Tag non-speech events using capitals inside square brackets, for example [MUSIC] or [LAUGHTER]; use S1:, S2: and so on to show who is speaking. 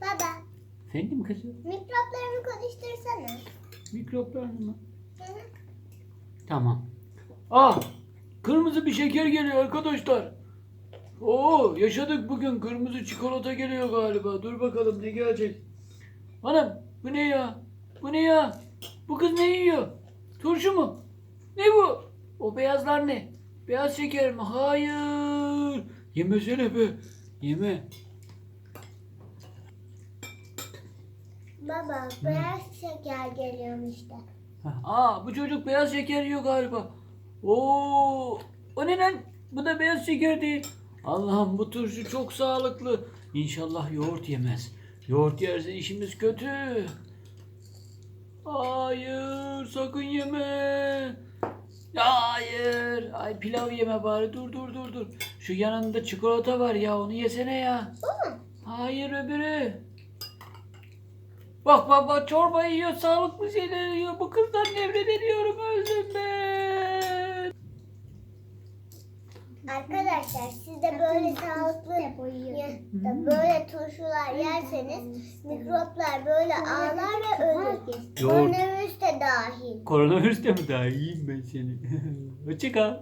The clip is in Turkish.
S1: Baba
S2: Efendim kızım?
S1: mikroplarını konuştursana.
S2: Mikroplarını mı?
S1: Hı hı.
S2: Tamam. Ah! Kırmızı bir şeker geliyor arkadaşlar. Oo yaşadık bugün. Kırmızı çikolata geliyor galiba. Dur bakalım ne gelecek. Anam bu ne ya? Bu ne ya? Bu kız ne yiyor? Turşu mu? Ne bu? O beyazlar ne? Beyaz şeker mi? Hayır. Yemesene be. Yeme.
S1: Baba beyaz şeker geliyormuş da.
S2: Aa bu çocuk beyaz şeker yiyor galiba. Oo, o ne lan? Bu da beyaz şeker değil. Allah'ım bu turşu çok sağlıklı. İnşallah yoğurt yemez. Yoğurt yerse işimiz kötü. Hayır sakın yeme. Hayır. Ay pilav yeme bari. Dur dur dur dur. Şu yanında çikolata var ya onu yesene ya. Hayır öbürü. Bak bak bak çorba yiyor, sağlıklı şeyler yiyor. Bu kızdan nefret ediyorum, öldüm ben.
S1: Arkadaşlar siz de böyle sağlıklı ya da böyle turşular yerseniz mikroplar böyle ağlar ve ölür.
S2: Yoğurt.
S1: Koronavirüs de dahil.
S2: Koronavirüs de mi daha yiyeyim ben seni? [LAUGHS] Hoşçakal.